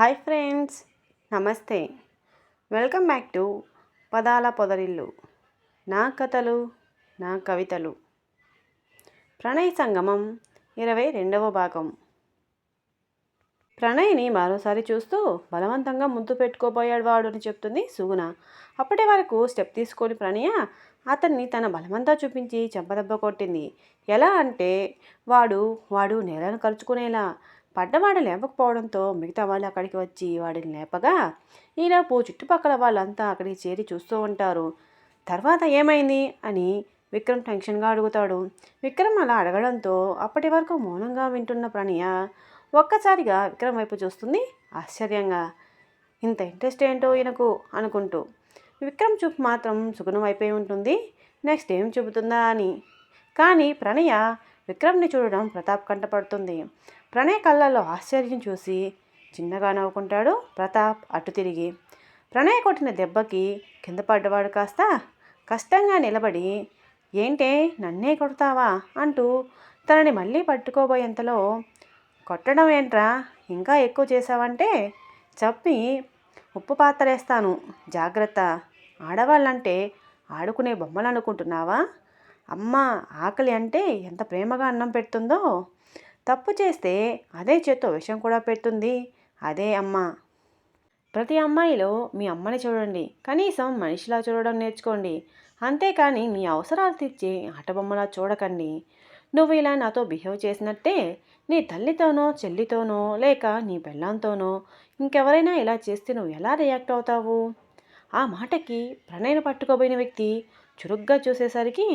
Hi friends నమస్తే. Welcome back to Padala Podarillu. నా కథలు నా కవితలు. ప్రణయ్ సంగమం ఇరవై రెండవ భాగం. ప్రణయ్ని మరోసారి చూస్తూ బలవంతంగా ముద్దు పెట్టుకోబోయాడు వాడు అని చెప్తుంది సుగుణ. అప్పటి వరకు స్టెప్ తీసుకొని ప్రణయ అతన్ని తన బలమంతా చూపించి చెంపదెబ్బ కొట్టింది. ఎలా అంటే వాడు వాడు నేలను కలుచుకునేలా పడ్డవాడు లేపకపోవడంతో మిగతా వాళ్ళు అక్కడికి వచ్చి వాడిని లేపగా ఈలోపు చుట్టుపక్కల వాళ్ళంతా అక్కడికి చేరి చూస్తూ ఉంటారు. తర్వాత ఏమైంది? అని విక్రమ్ టెన్షన్గా అడుగుతాడు. విక్రమ్ అలా అడగడంతో అప్పటి వరకు మౌనంగా వింటున్న ప్రణయ ఒక్కసారిగా విక్రమ్ వైపు చూస్తుంది ఆశ్చర్యంగా. ఇంత ఇంట్రెస్ట్ ఏంటో ఈయనకు? అనుకుంటూ. విక్రమ్ చూపు మాత్రం సుగుణం అయిపోయి ఉంటుంది. నెక్స్ట్ ఏం చెబుతుందా? అని. కానీ ప్రణయ విక్రమ్ని చూడడం ప్రతాప్ కంటపడుతుంది ప్రణయ్ కళ్ళల్లో ఆశ్చర్యం చూసి చిన్నగా నవ్వుకుంటాడు ప్రతాప్ అటు తిరిగి. ప్రణయ్ కొట్టిన దెబ్బకి కింద పడ్డవాడు కాస్త కష్టంగా నిలబడి ఏంటే నన్నే కొడతావా? అంటూ తనని మళ్ళీ పట్టుకోబోయేంతలో కొట్టడం ఏంట్రా? ఇంకా ఎక్కువ చేసావంటే చెప్పి ఉప్పు పాత్రేస్తాను జాగ్రత్త. ఆడవాళ్ళంటే ఆడుకునే బొమ్మలు అనుకుంటున్నావా అమ్మ ఆకలి అంటే ఎంత ప్రేమగా అన్నం పెడుతుందో తప్పు చేస్తే అదే చేత్తో విషం కూడా పెడుతుంది. అదే అమ్మ. ప్రతి అమ్మాయిలో మీ అమ్మని చూడండి. కనీసం మనిషిలా చూడడం నేర్చుకోండి. అంతేకాని మీ అవసరాలు తీర్చే ఆటబొమ్మలా చూడకండి. నువ్వు ఇలా నాతో బిహేవ్ చేసినట్టే నీ తల్లితోనో చెల్లితోనో లేక నీ పెళ్ళంతోనో ఇంకెవరైనా ఇలా చేస్తే నువ్వు ఎలా రియాక్ట్ అవుతావు? ఆ మాటకి ప్రణయన పట్టుకోబోయిన వ్యక్తి చురుగ్గా చూసేసరికి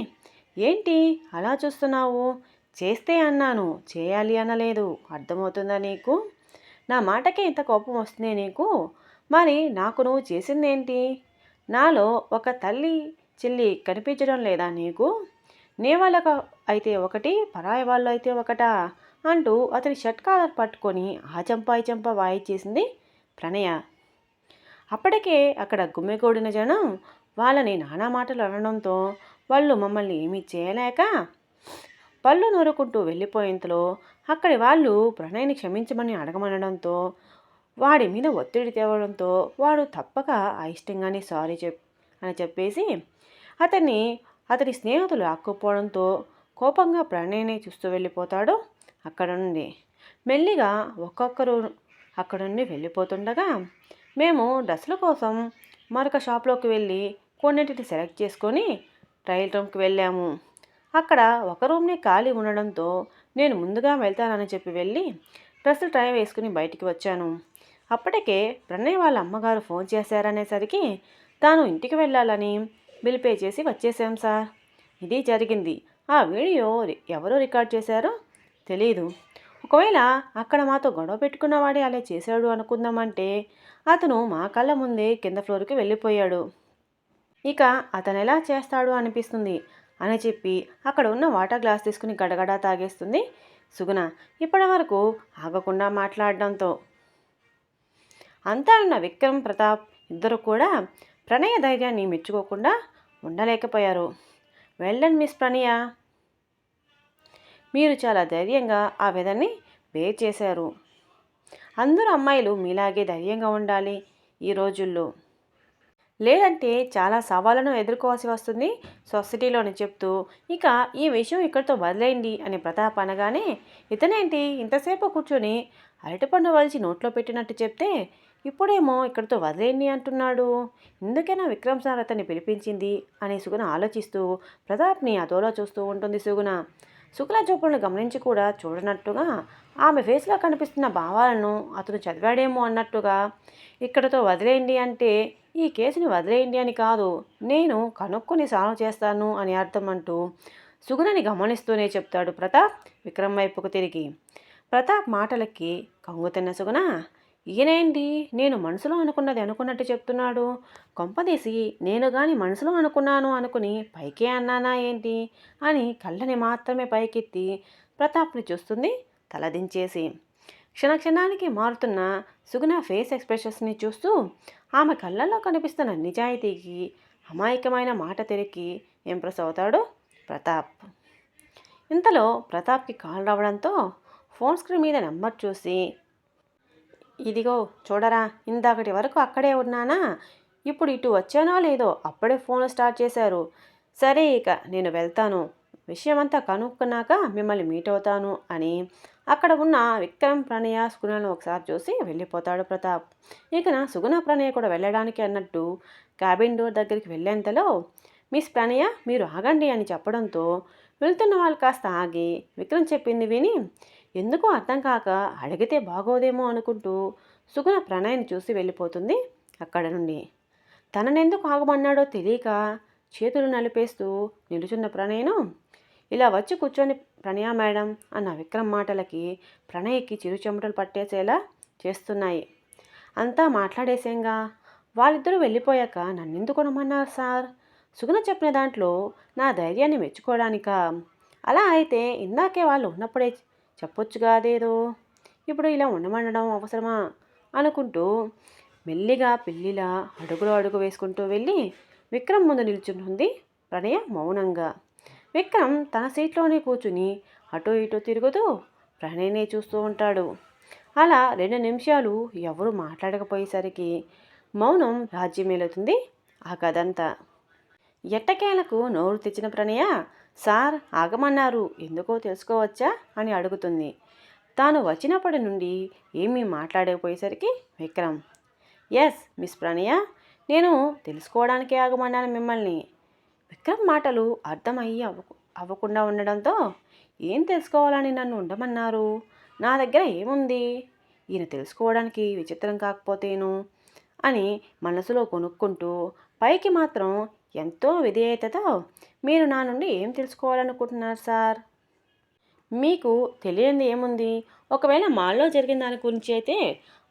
ఏంటి? అలా చూస్తున్నావు? చేస్తే అన్నాను. చేయాలి అనలేదు. అర్థమవుతుందా నీకు? నా మాటకే ఇంత కోపం వస్తుంది నీకు? మరి నాకు నువ్వు చేసిందేంటి? నాలో ఒక తల్లి చెల్లి కనిపించడం లేదా నీకు? నీ వాళ్ళకు అయితే ఒకటి పరాయి వాళ్ళు అయితే ఒకటా? అంటూ అతని షర్ట్ కాలర్ పట్టుకొని ఆ చంప ఈ చంప వాయిచేసింది ప్రణయ. అప్పటికే అక్కడ గుమ్మెగూడిన జనం వాళ్ళని నానా మాటలు అనడంతో వాళ్ళు మమ్మల్ని ఏమీ చేయలేక పళ్ళు నూరుకుంటూ వెళ్ళిపోయేంతలో అక్కడి వాళ్ళు ప్రణయ్ని క్షమించమని అడగమనడంతో వాడి మీద ఒత్తిడి తేవడంతో వాడు తప్పక అయిష్టంగానే సారీ చెప్ అని చెప్పేసి అతన్ని అతని స్నేహితులు ఆక్కుపోవడంతో కోపంగా ప్రణయ్ని చూస్తూ వెళ్ళిపోతాడు అక్కడ నుండి మెల్లిగా ఒక్కొక్కరు అక్కడ నుండి వెళ్ళిపోతుండగా మేము డ్రెస్సుల కోసం మరొక షాప్లోకి వెళ్ళి కొన్నింటిని సెలెక్ట్ చేసుకొని ట్రయల్ రూమ్కి వెళ్ళాము. అక్కడ ఒక రూమ్ని ఖాళీ ఉండడంతో నేను ముందుగా వెళ్తానని చెప్పి వెళ్ళి డ్రెస్సులు ట్రై వేసుకుని బయటికి వచ్చాను. అప్పటికే ప్రణయ్ వాళ్ళ అమ్మగారు ఫోన్ చేశారనేసరికి తాను ఇంటికి వెళ్ళాలని బిల్ పే చేసి వచ్చేసాం సార్. ఇది జరిగింది. ఆ వీడియో ఎవరు రికార్డ్ చేశారో తెలీదు. ఒకవేళ అక్కడ మాతో గొడవ పెట్టుకున్నవాడే అలా చేశాడు అనుకుందామంటే అతను మా కళ్ళ ముందే కింద ఫ్లోర్కి వెళ్ళిపోయాడు. ఇక అతను ఎలా చేస్తాడు అనిపిస్తుంది. అని చెప్పి అక్కడ ఉన్న వాటర్ గ్లాస్ తీసుకుని గడగడా తాగేస్తుంది సుగుణ. ఇప్పటి వరకు ఆగకుండా మాట్లాడడంతో. అంతా ఉన్న విక్రమ్ ప్రతాప్ ఇద్దరు కూడా ప్రణయ ధైర్యాన్ని మెచ్చుకోకుండా ఉండలేకపోయారు. వెళ్ళండి మిస్ ప్రణయ. మీరు చాలా ధైర్యంగా ఆ విధని బేర్ చేశారు. అందరూ అమ్మాయిలు మీలాగే ధైర్యంగా ఉండాలి ఈ రోజుల్లో. లేదంటే చాలా సవాళ్ళను ఎదుర్కోవాల్సి వస్తుంది సొసైటీలోని చెప్తూ. ఇక ఈ విషయం ఇక్కడితో వదిలేయండి అని ప్రతాప్ అనగానే ఇతనేంటి? ఇంతసేపు కూర్చొని అరటిపండు వలిచి నోట్లో పెట్టినట్టు చెప్తే ఇప్పుడేమో ఇక్కడితో వదిలేయండి అంటున్నాడు. ఎందుకైనా విక్రమ్ సార్ అతన్ని పిలిపించింది అని సుగుణ ఆలోచిస్తూ ప్రతాప్ని అదోలో చూస్తూ ఉంటుంది సుగుణ. శుక్ల చూపులను గమనించి కూడా చూడనట్టుగా ఆమె ఫేస్లో కనిపిస్తున్న భావాలను అతను చదివాడేమో అన్నట్టుగా ఇక్కడతో వదిలేయండి అంటే ఈ కేసుని వదిలేయండి అని కాదు. నేను కనుక్కొని సాల్వ్ చేస్తాను అని అర్థం అంటూ సుగుణని గమనిస్తూనే చెప్తాడు ప్రతాప్ విక్రమ్ వైపుకు తిరిగి. ప్రతాప్ మాటలకి కంగుతున్న సుగుణ ఈయనేంటి? నేను మనసులో అనుకున్నది అనుకున్నట్టు చెప్తున్నాడు. కొంపదీసి నేను కానీ మనసులో అనుకున్నాను అనుకుని పైకే అన్నానా ఏంటి? అని కళ్ళని మాత్రమే పైకెత్తి ప్రతాప్ని చూస్తుంది తలదించేసి. క్షణక్షణానికి మారుతున్న సుగుణ ఫేస్ ఎక్స్ప్రెషన్స్ని చూస్తూ ఆమె కళ్ళల్లో కనిపిస్తున్న నిజాయితీకి అమాయకమైన మాట తెరికి ఇంప్రెస్ అవుతాడు? ప్రతాప్. ఇంతలో ప్రతాప్కి కాల్ రావడంతో ఫోన్ స్క్రీన్ మీద నెంబర్ చూసి ఇదిగో చూడరా ఇందాకటి వరకు అక్కడే ఉన్నానా? ఇప్పుడు ఇటు వచ్చానో లేదో అప్పుడే ఫోన్ స్టార్ట్ చేశారు. సరే ఇక నేను వెళ్తాను. విషయమంతా కనుక్కున్నాక మిమ్మల్ని మీట్ అవుతాను అని అక్కడ ఉన్న విక్రమ్ ప్రణయ సుగుణను ఒకసారి చూసి వెళ్ళిపోతాడు ప్రతాప్. ఇక సుగుణ ప్రణయ కూడా వెళ్ళడానికి అన్నట్టు క్యాబిన్ డోర్ దగ్గరికి వెళ్ళేంతలో మిస్ ప్రణయ మీరు ఆగండి అని చెప్పడంతో వెళ్తున్న వాళ్ళు కాస్త ఆగి విక్రమ్ చెప్పింది విని ఎందుకో అర్థం కాక అడిగితే బాగోదేమో అనుకుంటూ సుగుణ ప్రణయని చూసి వెళ్ళిపోతుంది అక్కడ నుండి. తననెందుకు ఆగమన్నాడో తెలియక చేతులు నలిపేస్తూ నిలుచున్న ప్రణయను ఇలా వచ్చి కూర్చొని ప్రణయ మేడం అన్న విక్రమ్ మాటలకి ప్రణయ్కి చిరుచమటలు పట్టేసేలా చేస్తున్నాయి. అంతా మాట్లాడేసేంగా? వాళ్ళిద్దరూ వెళ్ళిపోయాక నన్నెందుకు కొనమన్నారు సార్? సుగుణ చెప్పిన దాంట్లో నా ధైర్యాన్ని మెచ్చుకోవడానికా? అలా అయితే ఇందాకే వాళ్ళు ఉన్నప్పుడే చెప్పొచ్చు కాదేదో ఇప్పుడు ఇలా ఉండమనడం అవసరమా? అనుకుంటూ మెల్లిగా పిల్లిలా అడుగులో అడుగు వేసుకుంటూ వెళ్ళి విక్రమ్ ముందు నిల్చుంటుంది ప్రణయ మౌనంగా. విక్రమ్ తన సీట్లోనే కూర్చుని అటు ఇటు తిరుగుతూ ప్రణయ్నే చూస్తూ ఉంటాడు. అలా రెండు నిమిషాలు ఎవరు మాట్లాడకపోయేసరికి మౌనం రాజ్యమేలుతుంది ఆ కథంతా. ఎట్టకేలకు నోరు తెచ్చిన ప్రణయ సార్ ఆగమన్నారు. ఎందుకో తెలుసుకోవచ్చా? అని అడుగుతుంది. తాను వచ్చినప్పటి నుండి ఏమీ మాట్లాడకపోయేసరికి విక్రమ్ ఎస్ మిస్ ప్రణయ నేను తెలుసుకోవడానికే ఆగమన్నాను మిమ్మల్ని. విక్రమ్ మాటలు అర్థమయ్యి అవ్వ అవ్వకుండా ఉండడంతో ఏం తెలుసుకోవాలని నన్ను ఉండమన్నారు? నా దగ్గర ఏముంది? ఈయన తెలుసుకోవడానికి విచిత్రం కాకపోతేను? అని మనసులో కొనుక్కుంటూ పైకి మాత్రం ఎంతో విధేయతతో మీరు నా నుండి ఏం తెలుసుకోవాలనుకుంటున్నారు సార్? మీకు తెలియంది ఏముంది? ఒకవేళ మాల్లో జరిగిన దాని గురించి అయితే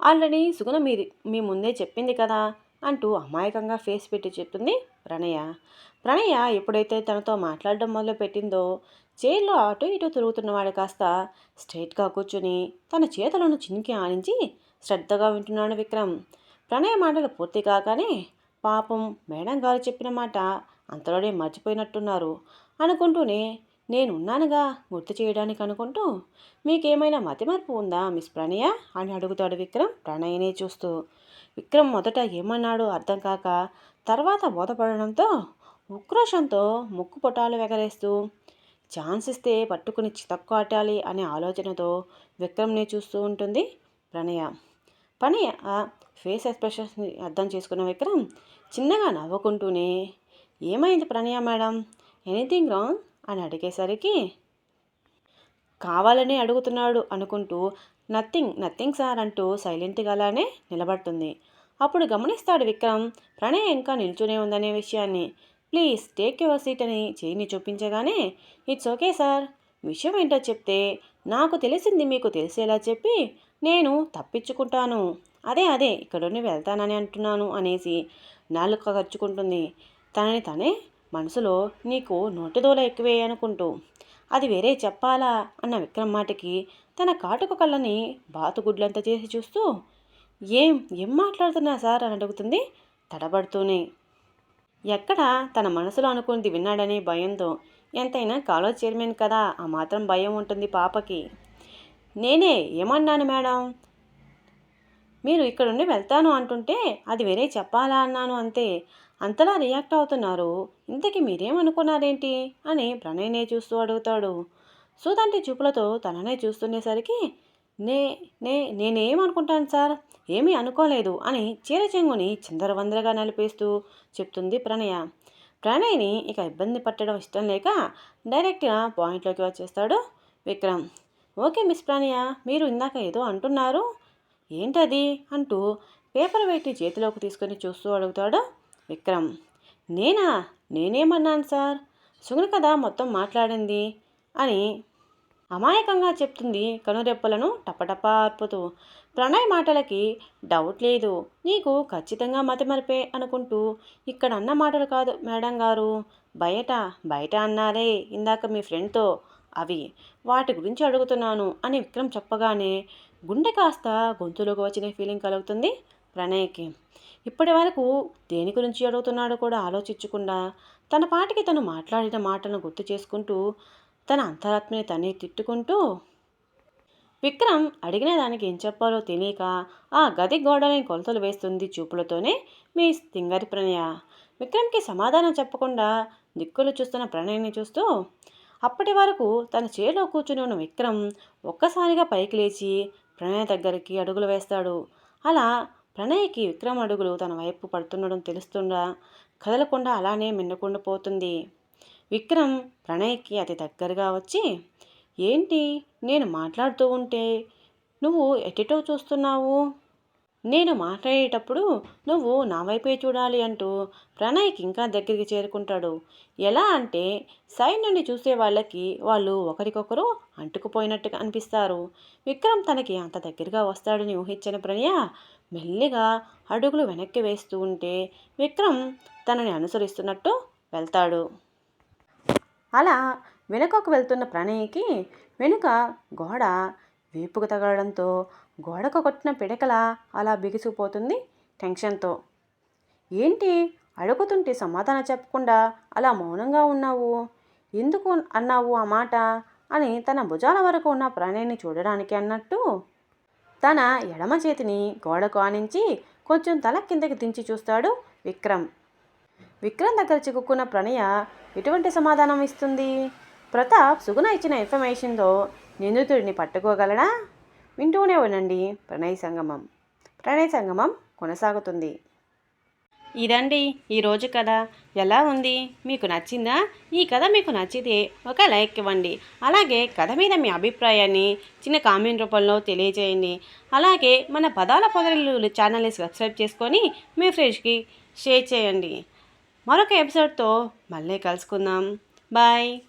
ఆల్రెడీ సుగుణ మీరు మీ ముందే చెప్పింది కదా. అంటూ అమాయకంగా ఫేస్ పెట్టి చెప్తుంది ప్రణయ. ప్రణయ ఎప్పుడైతే తనతో మాట్లాడడం మొదలు పెట్టిందో చైర్లో అటు ఇటు తిరుగుతున్నవాడు కాస్త స్ట్రైట్గా కూర్చుని తన చేతులను చినికి ఆనించి శ్రద్ధగా వింటున్నాడు విక్రమ్. ప్రణయ మాటలు పూర్తి కాగానే పాపం మేడం గారు చెప్పిన మాట అంతలోనే మర్చిపోయినట్టున్నారు అనుకుంటూనే నేనున్నానుగా గుర్తు చేయడానికి అనుకుంటూ మీకేమైనా మతిమరుపు ఉందా మిస్ ప్రణయ? అని అడుగుతాడు విక్రమ్ ప్రణయనే చూస్తూ. విక్రమ్ మొదట ఏమన్నాడో అర్థం కాక తర్వాత బోధపడడంతో ఉక్రోషంతో ముక్కు పొటాలు ఎగరేస్తూ ఛాన్స్ ఇస్తే పట్టుకుని చితక్కాటాలి అనే ఆలోచనతో విక్రమ్ని చూస్తూ ఉంటుంది ప్రణయ. ప్రణయ ఫేస్ ఎక్స్ప్రెషన్స్ని అర్థం చేసుకున్న విక్రమ్ చిన్నగా నవ్వుకుంటూనే ఏమైంది ప్రణయ మేడం? Anything wrong? అని అడిగేసరికి కావాలని అడుగుతున్నాడు అనుకుంటూ నథింగ్ నథింగ్ సార్ అంటూ సైలెంట్గా అలానే నిలబడుతుంది. అప్పుడు గమనిస్తాడు విక్రమ్ ప్రణయ్ ఇంకా నిల్చునే ఉందనే విషయాన్ని. ప్లీజ్ టేక్ యువర్ సీట్ అని చేయిని చూపించగానే ఇట్స్ ఓకే సార్. విషయం ఏంటో చెప్తే నాకు తెలిసింది మీకు తెలిసేలా చెప్పి నేను తప్పించుకుంటాను. అదే అదే ఇక్కడుండి వెళ్తానని అంటున్నాను అనేసి నాలుక ఖర్చుకుంటుంది తనని తనే మనసులో నీకు నోటిదోల ఎక్కువే అనుకుంటూ అది వేరే చెప్పాలా అన్న విక్రమ్ మాటకి తన కాటుక కళ్ళని బాతుగుడ్లంత చేసి చూస్తూ ఏం ఏం మాట్లాడుతున్నా సార్? అని అడుగుతుంది తడబడుతూనే. ఎక్కడ తన మనసులో అనుకుంది విన్నాడనే భయంతో ఎంతైనా కాలేజ్ చైర్మన్ కదా ఆ మాత్రం భయం ఉంటుంది పాపకి. నేనే ఏమన్నాను మేడం? మీరు ఇక్కడ నుండి వెళ్తాను అంటుంటే అది వేరే చెప్పాలా అన్నాను అంతే. అంతలా రియాక్ట్ అవుతున్నారు. ఇంతకీ మీరేమనుకున్నారేంటి? అని ప్రణయ్నే చూస్తూ అడుగుతాడు. సుధంటి చూపులతో తననే చూస్తుండేసరికి నే నే నేనేమనుకుంటాను సార్? ఏమీ అనుకోలేదు అని చీరచెంగుని చిందరవందరగా నలిపేస్తూ చెప్తుంది ప్రణయ. ప్రణయ్ని ఇక ఇబ్బంది పట్టడం ఇష్టం లేక డైరెక్ట్గా పాయింట్లోకి వచ్చేస్తాడు విక్రమ్. ఓకే మిస్ ప్రణయ మీరు ఇందాక ఏదో అంటున్నారు. ఏంటది? అంటూ పేపర్ పెట్టి చేతిలోకి తీసుకొని చూస్తూ అడుగుతాడు విక్రమ్. నేనా? నేనేమన్నాను సార్? సుగుణ కదా మొత్తం మాట్లాడింది అని అమాయకంగా చెప్తుంది కనురెప్పలను టపటపా అర్పుతూ ప్రణయ్ మాటలకి డౌట్ లేదు. నీకు ఖచ్చితంగా మతిమరిపే అనుకుంటూ ఇక్కడ అన్న మాటలు కాదు మేడం గారు. బయట బయట అన్నారే ఇందాక మీ ఫ్రెండ్తో. అవి వాటి గురించి అడుగుతున్నాను అని విక్రమ్ చెప్పగానే గుండె కాస్త గొంతులోకి వచ్చిన ఫీలింగ్ కలుగుతుంది. ప్రణయ్కి. ఇప్పటి వరకు దేని గురించి అడుగుతున్నాడో కూడా ఆలోచించకుండా తన పాటికి తను మాట్లాడిన మాటలను గుర్తు చేసుకుంటూ తన అంతరాత్మని తనే తిట్టుకుంటూ విక్రమ్ అడిగిన దానికి ఏం చెప్పాలో తెలియక ఆ గది గోడలని కొలతలు వేస్తుంది చూపులతోనే మీ తింగరి ప్రణయ. విక్రమ్కి సమాధానం చెప్పకుండా దిక్కులు చూస్తున్న ప్రణయ్ని చూస్తూ అప్పటి వరకు తన చేలో కూర్చుని ఉన్న విక్రమ్ ఒక్కసారిగా పైకి లేచి ప్రణయ దగ్గరికి అడుగులు వేస్తాడు. అలా ప్రణయ్కి విక్రమ్ అడుగులు తన వైపు పడుతుండడం తెలుస్తుండా కదలకుండా అలానే మిన్నకుండా పోతుంది. విక్రమ్ ప్రణయ్కి అతి దగ్గరగా వచ్చి ఏంటి? నేను మాట్లాడుతూ ఉంటే నువ్వు ఎటిటో చూస్తున్నావు? నేను మాట్లాడేటప్పుడు నువ్వు నా వైపే చూడాలి అంటూ ప్రణయ్కి ఇంకా దగ్గరికి చేరుకుంటాడు. ఎలా అంటే సైడ్ నుండి చూసే వాళ్ళకి వాళ్ళు ఒకరికొకరు అంటుకుపోయినట్టుగా అనిపిస్తారు. విక్రమ్ తనకి అంత దగ్గరగా వస్తాడని ఊహించిన ప్రణయ మెల్లిగా అడుగులు వెనక్కి వేస్తూ ఉంటే విక్రమ్ తనని అనుసరిస్తున్నట్టు వెళ్తాడు. అలా వెనుకకు వెళ్తున్న ప్రణయ్కి వెనుక గోడ వీపుకు తగలడంతో గోడకు కొట్టిన పిడకల అలా బిగిసిపోతుంది టెన్షన్తో. ఏంటి అడుగుతుంటే సమాధానం చెప్పకుండా అలా మౌనంగా ఉన్నావు? ఎందుకు అన్నావు ఆ మాట అని తన భుజాల వరకు ఉన్న ప్రణయ్ని చూడడానికి అన్నట్టు తన ఎడమ చేతిని గోడకు ఆనించి కొంచెం తల కిందకి దించి చూస్తాడు విక్రమ్. విక్రమ్ దగ్గర చిక్కుకున్న ప్రణయ ఎటువంటి సమాధానం ఇస్తుంది? ప్రతాప్ సుగుణ ఇచ్చిన ఇన్ఫర్మేషన్తో నిందితుడిని పట్టుకోగలడా? వింటూనే ఉండండి ప్రణయ సంగమం. ప్రణయ సంగమం కొనసాగుతుంది. ఇదండి ఈరోజు కథ. ఎలా ఉంది? మీకు నచ్చిందా? ఈ కథ మీకు నచ్చితే ఒక లైక్ ఇవ్వండి. అలాగే కథ మీద మీ అభిప్రాయాన్ని చిన్న కామెంట్ రూపంలో తెలియజేయండి. అలాగే మన పదాల పదలు ఛానల్ని సబ్స్క్రైబ్ చేసుకొని మీ ఫ్రెండ్స్కి షేర్ చేయండి. మరొక ఎపిసోడ్తో మళ్ళీ కలుసుకుందాం. బాయ్.